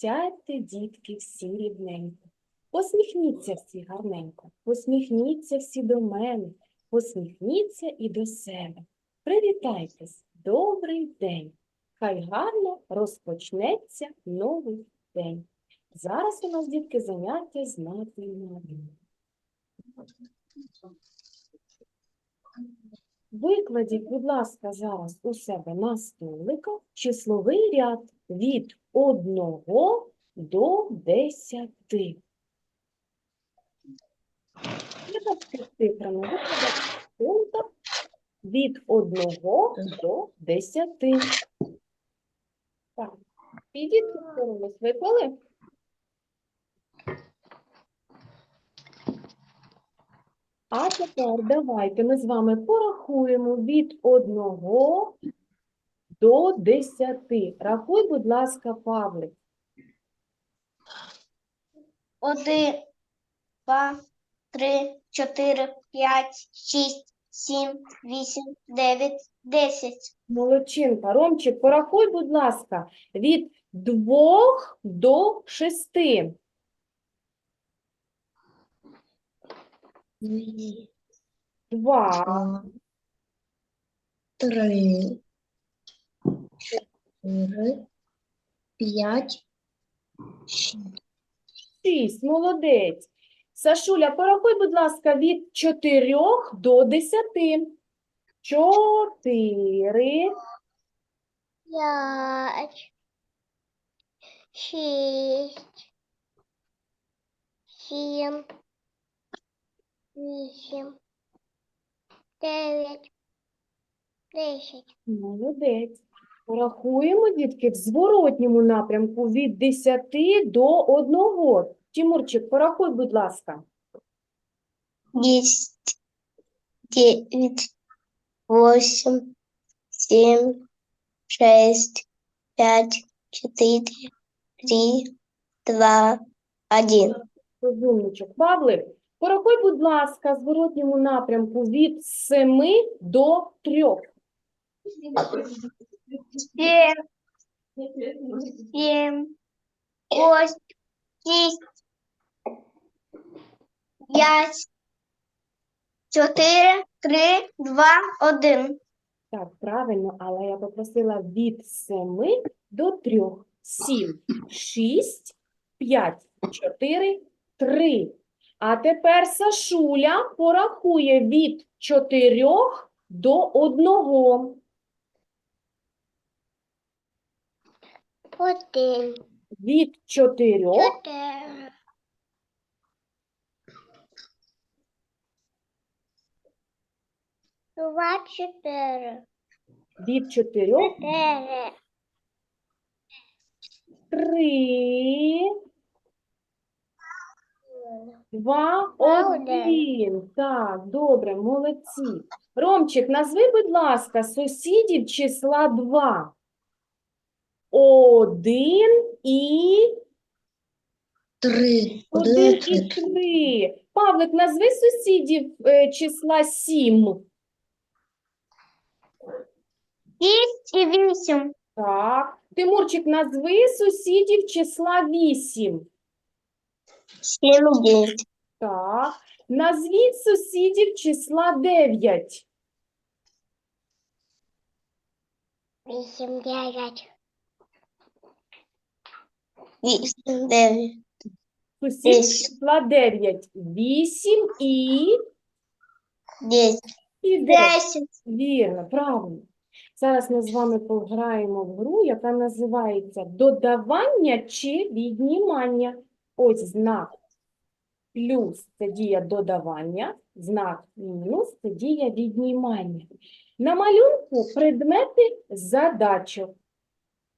Сядьте, дітки, всі рівненько. Посміхніться всі гарненько, посміхніться всі до мене, посміхніться і до себе. Привітайтесь, добрий день. Хай гарно розпочнеться новий день. Зараз у нас, дітки, заняття з математики. Викладіть, будь ласка, зараз у себе на столиках числовий ряд від 1 до 10. Випадки з цифрами викладати на від 1 до 10. Так, підіть, впораємось. виклали? А тепер давайте ми з вами порахуємо від 1 до 10. Рахуй, будь ласка, Павлик. Один, два, три, чотири, п'ять, шість, сім, вісім, дев'ять, десять. Молодчинка. Ромчик, порахуй, будь ласка, від 2 до 6. Дві, Два, два, три, чотири, п'ять, шість. шість. Молодець. Сашуля, порахуй, будь ласка, від 4 до 10. Чотири, П'ять, шість, сім, вісім, дев'ять, десять. Молодець. Порахуємо, дітки, в зворотньому напрямку від 10 до 1. Тимурчик, порахуй, будь ласка. Десять, девять, восемь, семь, шесть, пять, четыре, три, два, один. Розумничок. Павлик, порахуй, будь ласка, в зворотньому напрямку від 7 до 3. Семь, семь, восемь, шесть, пять, чотири, три, два, один. Так, правильно, але я попросила від 7 до 3. 7, 6, 5, 4, 3. А тепер Сашуля порахує від 4 до 1. Один, Від 4 чотири, два, чотири, від 4 чотири, 3, 2, Два, 1. Так, добре, молодці. Ромчик, назви, будь ласка, сусідів числа 2. 1 і Три, 1 один, і три, Павлик, назви сусідів е, числа 7. шість і вісім. Так. Тимурчик, назви сусідів числа 8. Сім, дев'ять. Так. Назвіть сусідів числа 9. Вісім, дев'ять. Вісім, дев'ять. Числа 9. 8 і... Десять. і 9. Десять. Вірно, правильно. Зараз ми з вами пограємо в гру, яка називається додавання чи віднімання. Ось знак плюс це дія додавання, знак мінус це дія віднімання. На малюнку предмети задачок.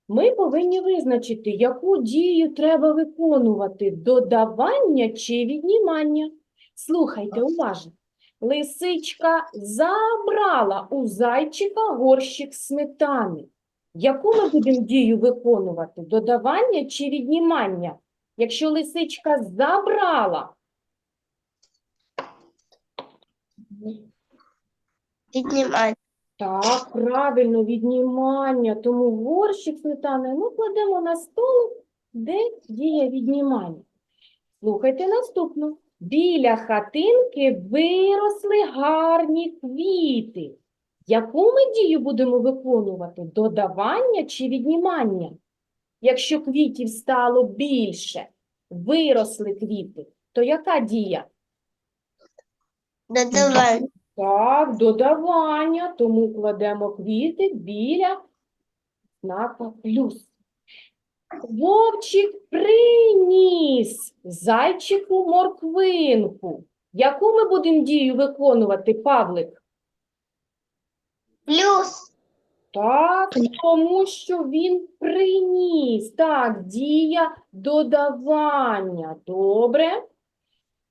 Ми повинні визначити, яку дію треба виконувати додавання чи віднімання. Слухайте уважно. Лисичка забрала у зайчика горщик сметани. Яку ми будемо дію виконувати? Додавання чи віднімання? Якщо лисичка забрала, Піднімай. Так, правильно, віднімання. Тому горщик сметани ми кладемо на стол Де дія віднімання? Слухайте наступну. Біля хатинки виросли гарні квіти. Яку ми дію будемо виконувати? Додавання чи віднімання? Якщо квітів стало більше, виросли квіти, то яка дія? Додавай. Так, додавання, тому кладемо квіти біля знака плюс. Вовчик приніс зайчику морквинку. Яку ми будемо дію виконувати, Павлик? Плюс. Так, тому що він приніс. Так, дія додавання. Добре.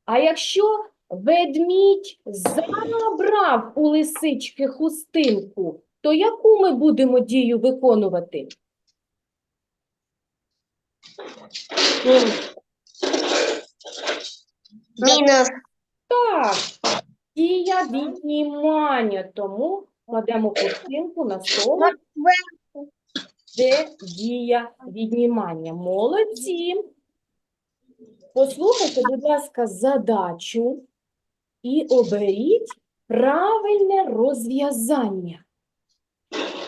А якщо ведмідь забрав у лисички хустинку, то яку ми будемо дію виконувати? Мінус. Так, дія віднімання, тому кладемо хустинку на стол, де дія віднімання. Молодці. Послухайте, будь ласка, задачу і оберіть правильне розв'язання.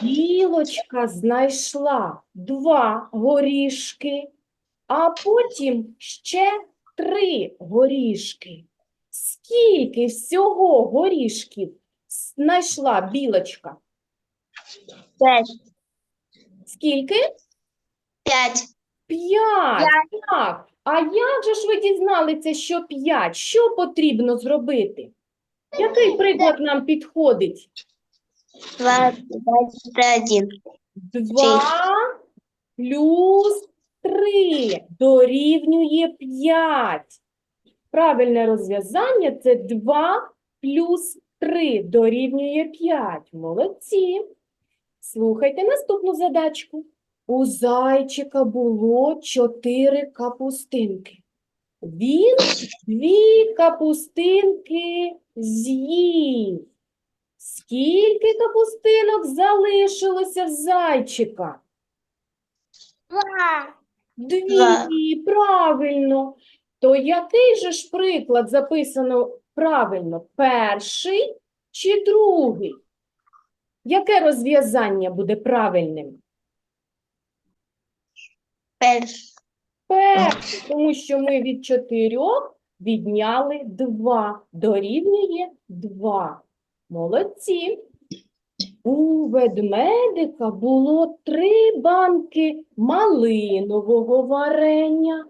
Білочка знайшла два горішки, а потім ще три горішки. Скільки всього горішків знайшла білочка? П'ять. Скільки? П'ять. П'ять. Так. А як же ж ви дізналися, що п'ять? Що потрібно зробити? Який приклад нам підходить? Два. Двадцять один. Два плюс три дорівнює п'ять. Правильне розв'язання – це 2 плюс 3 дорівнює 5. Молодці. Слухайте наступну задачку. У зайчика було 4 капустинки. Він дві капустинки з'їв. Скільки капустинок залишилося в зайчика? Два. Дві, Два. правильно. То який же ж приклад записано правильно? Перший чи другий? Яке розв'язання буде правильним? Перш. Перший, тому що ми від чотирьох відняли два. Дорівнює два. Молодці. У ведмедика було три банки малинового варення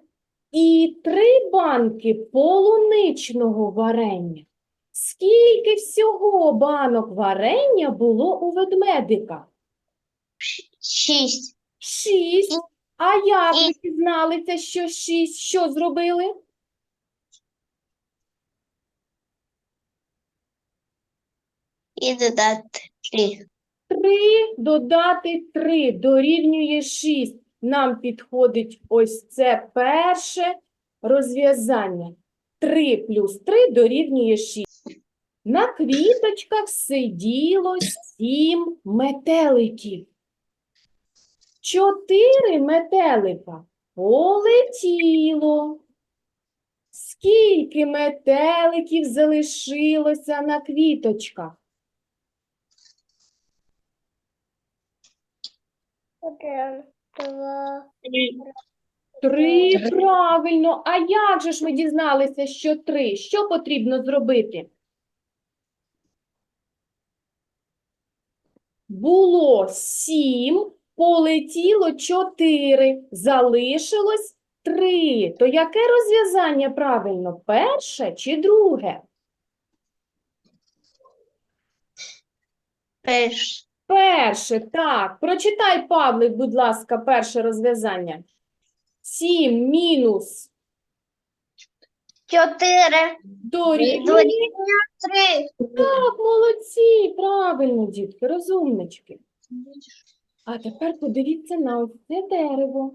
і три банки полуничного варення. Скільки всього банок варення було у ведмедика? Шість. Шість. А як ви дізналися, що шість? Що зробили? І додати три. Три додати три дорівнює шість. Нам підходить ось це перше розв'язання. Три плюс три дорівнює шість. На квіточках сиділо сім метеликів. Чотири метелика полетіло. Скільки метеликів залишилося на квіточках? Один, два, Три, правильно. А як же ж ми дізналися, що три? Що потрібно зробити? Було сім, полетіло чотири, залишилось три. То яке розв'язання правильно? Перше чи друге? перш. Перше, так. Прочитай, Павлик, будь ласка, перше розв'язання. Сім мінус Чотири. дорівнює Три. Так, молодці, правильно, дітки, розумнички. А тепер подивіться на ось це дерево.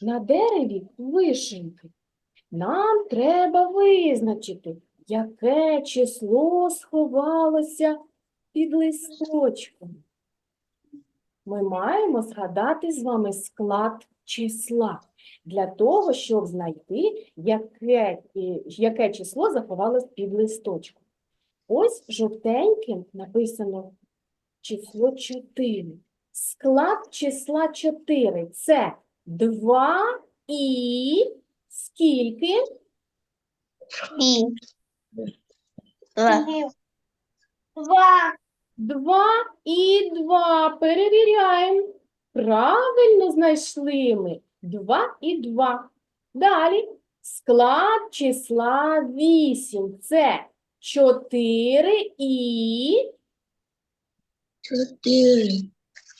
На дереві вишеньки. Нам треба визначити, яке число сховалося під листочком. Ми маємо згадати з вами склад числа. для того, щоб знайти, яке, яке число заховалось під листочком. Ось жовтеньким написано число 4. Склад числа 4 – це 2 і скільки? Три. Два. Два. 2 і 2. Перевіряємо. Правильно знайшли ми. 2 і 2. Далі. Склад числа 8. Це 4 і Чотири.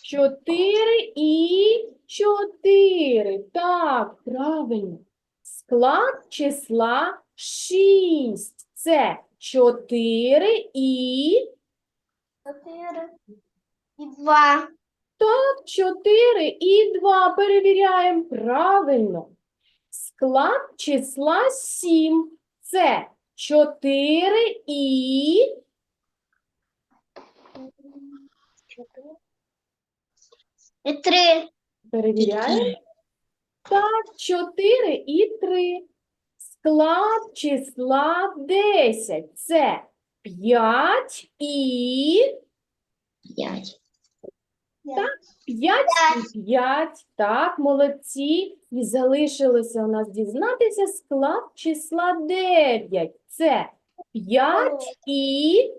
4 і 4. Так, правильно. Склад числа 6. Це 4 і Чотири. І два. 4 і 2 перевіряємо. Правильно. Склад числа 7. Це 4 і І і Три. Перевіряємо. Так, чотири і три. Склад числа 10. Це п'ять і... П'ять Так, 5 і п'ять. Так, молодці. І залишилося у нас дізнатися склад числа 9. Це п'ять і...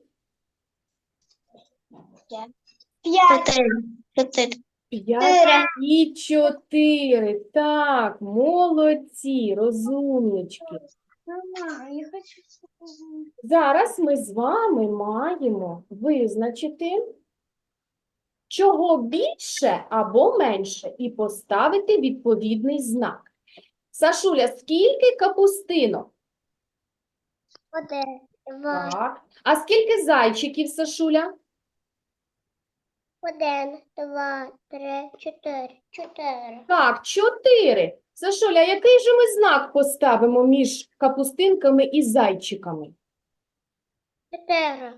5. 5. 4. П'ять і чотири. Так, молодці, розумнички. Зараз ми з вами маємо визначити, чого більше або менше, і поставити відповідний знак. Сашуля, скільки капустинок? Один. Так. А скільки зайчиків, Сашуля? Один, два, три, чотири. Чотири. Так, чотири. Сашуля, який же ми знак поставимо між капустинками і зайчиками? Чотири.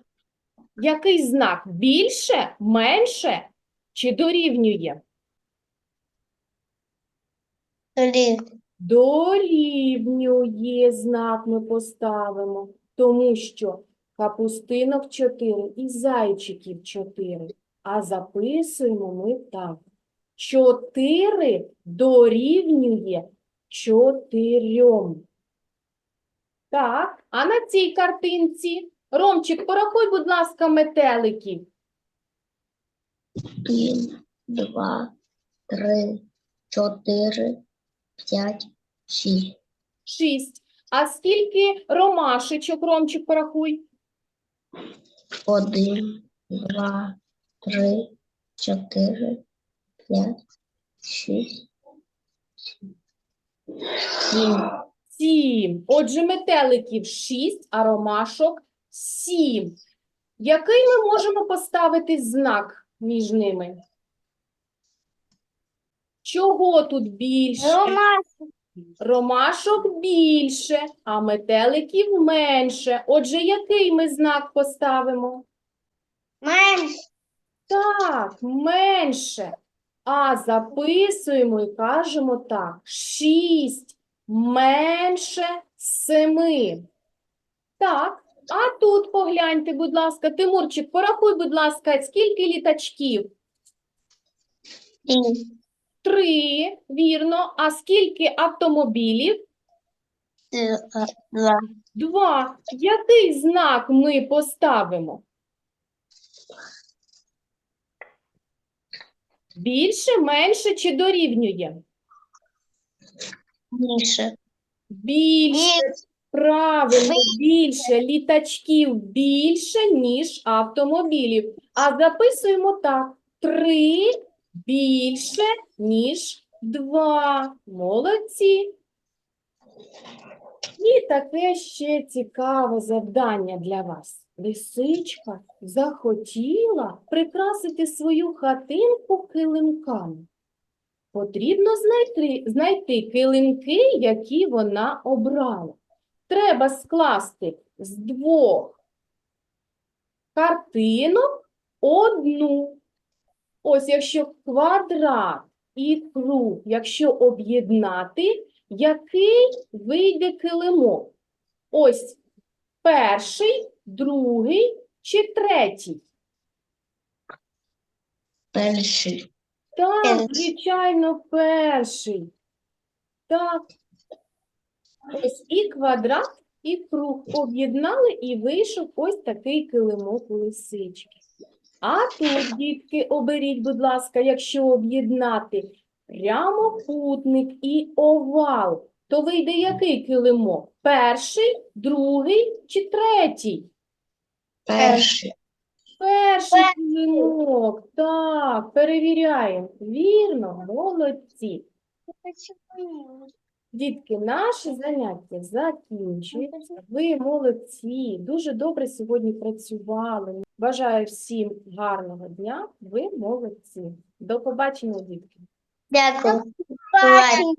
Який знак? Більше, менше чи дорівнює? Дорівнює знак ми поставимо, тому що капустинок 4 і зайчиків 4. А записуємо ми так. 4 дорівнює 4. Так, а на цій картинці, Ромчик, порахуй, будь ласка, метеликів. Один, два, три, чотири, п'ять, шість. 6. А скільки ромашечок, Ромчик, порахуй? Один, два, три, чотири, п'ять, шість, сім. Сім. Отже, метеликів шість, а ромашок сім. Який ми можемо поставити знак між ними? Чого тут більше? Рома. Ромашок більше, а метеликів менше. Отже, який ми знак поставимо? Менш. Так, менше. А записуємо і кажемо так. Шість менше семи. Так, а тут погляньте, будь ласка, Тимурчик, порахуй, будь ласка, скільки літачків? Три. Три, вірно. А скільки автомобілів? Два. Два. Який знак ми поставимо? Більше, менше чи дорівнює? Більше. Більше. Правильно, більше літачків більше, ніж автомобілів. А записуємо так: три більше, ніж два. Молодці. І таке ще цікаве завдання для вас. Лисичка захотіла прикрасити свою хатинку килимками. Потрібно знайти, знайти килимки, які вона обрала. Треба скласти з двох картинок одну. Ось якщо квадрат і круг. Якщо об'єднати, який вийде килимок? Ось перший, другий чи третій? Перший. Так, звичайно, перший. Так. Ось і квадрат, і круг об'єднали, і вийшов ось такий килимок у лисички. А тут, дітки, оберіть, будь ласка, якщо об'єднати прямокутник і овал, то вийде який килимок? Перший, другий чи третій? Перший. Перший килимок. Так, перевіряємо. Вірно, молодці. Дітки, наше заняття закінчується. Ви молодці, дуже добре сьогодні працювали. Бажаю всім гарного дня. Ви молодці. До побачення, дітки. Дякую. Бачимо.